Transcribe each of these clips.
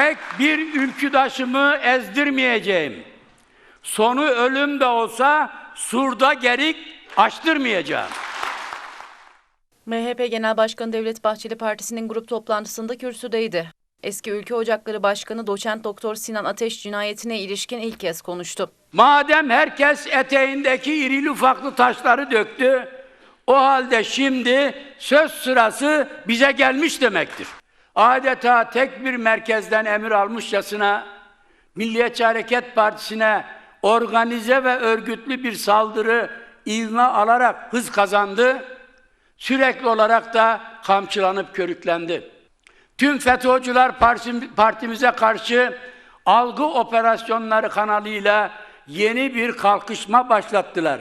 tek bir ülküdaşımı ezdirmeyeceğim. Sonu ölüm de olsa surda gerik açtırmayacağım. MHP Genel Başkanı Devlet Bahçeli Partisi'nin grup toplantısında kürsüdeydi. Eski Ülke Ocakları Başkanı Doçent Doktor Sinan Ateş cinayetine ilişkin ilk kez konuştu. Madem herkes eteğindeki irili ufaklı taşları döktü, o halde şimdi söz sırası bize gelmiş demektir. Adeta tek bir merkezden emir almışçasına Milliyetçi Hareket Partisi'ne organize ve örgütlü bir saldırı ivme alarak hız kazandı. Sürekli olarak da kamçılanıp körüklendi. Tüm FETÖ'cüler parti- partimize karşı algı operasyonları kanalıyla yeni bir kalkışma başlattılar.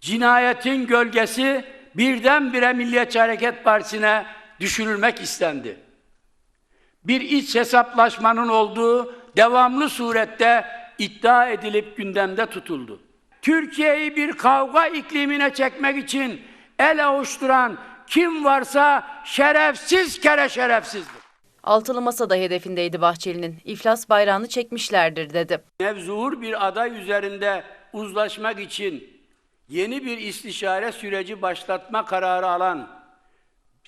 Cinayetin gölgesi birdenbire Milliyetçi Hareket Partisi'ne düşürülmek istendi. Bir iç hesaplaşmanın olduğu devamlı surette iddia edilip gündemde tutuldu. Türkiye'yi bir kavga iklimine çekmek için el avuşturan kim varsa şerefsiz kere şerefsizdir. Altılı Masa da hedefindeydi Bahçeli'nin. İflas bayrağını çekmişlerdir dedi. Mevzuur bir aday üzerinde uzlaşmak için yeni bir istişare süreci başlatma kararı alan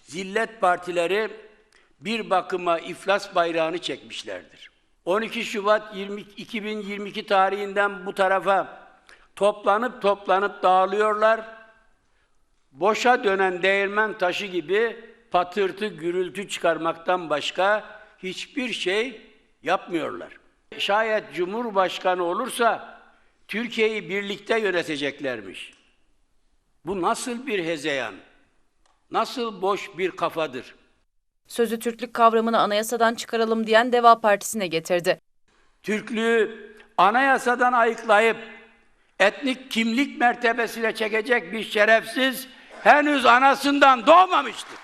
zillet partileri bir bakıma iflas bayrağını çekmişlerdir. 12 Şubat 20 2022 tarihinden bu tarafa toplanıp toplanıp dağılıyorlar. Boşa dönen değirmen taşı gibi patırtı gürültü çıkarmaktan başka hiçbir şey yapmıyorlar. Şayet Cumhurbaşkanı olursa Türkiye'yi birlikte yöneteceklermiş. Bu nasıl bir hezeyan? Nasıl boş bir kafadır? Sözü Türklük kavramını anayasadan çıkaralım diyen Deva Partisi'ne getirdi. Türklüğü anayasadan ayıklayıp etnik kimlik mertebesine çekecek bir şerefsiz henüz anasından doğmamıştır.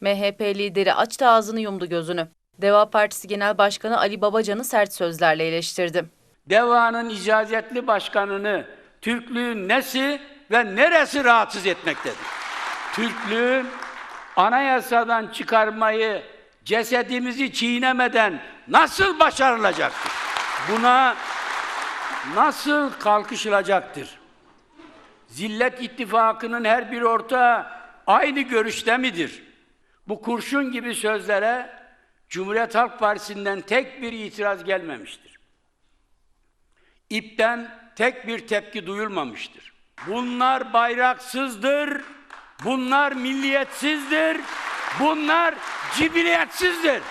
MHP lideri açtı ağzını yumdu gözünü. Deva Partisi Genel Başkanı Ali Babacan'ı sert sözlerle eleştirdi. Deva'nın icazetli başkanını Türklüğün nesi ve neresi rahatsız etmektedir? Türklüğü anayasadan çıkarmayı cesedimizi çiğnemeden nasıl başarılacaktır? Buna nasıl kalkışılacaktır? Zillet ittifakının her bir ortağı aynı görüşte midir? Bu kurşun gibi sözlere Cumhuriyet Halk Partisi'nden tek bir itiraz gelmemiştir. İpten tek bir tepki duyulmamıştır. Bunlar bayraksızdır, bunlar milliyetsizdir, bunlar cibiliyetsizdir.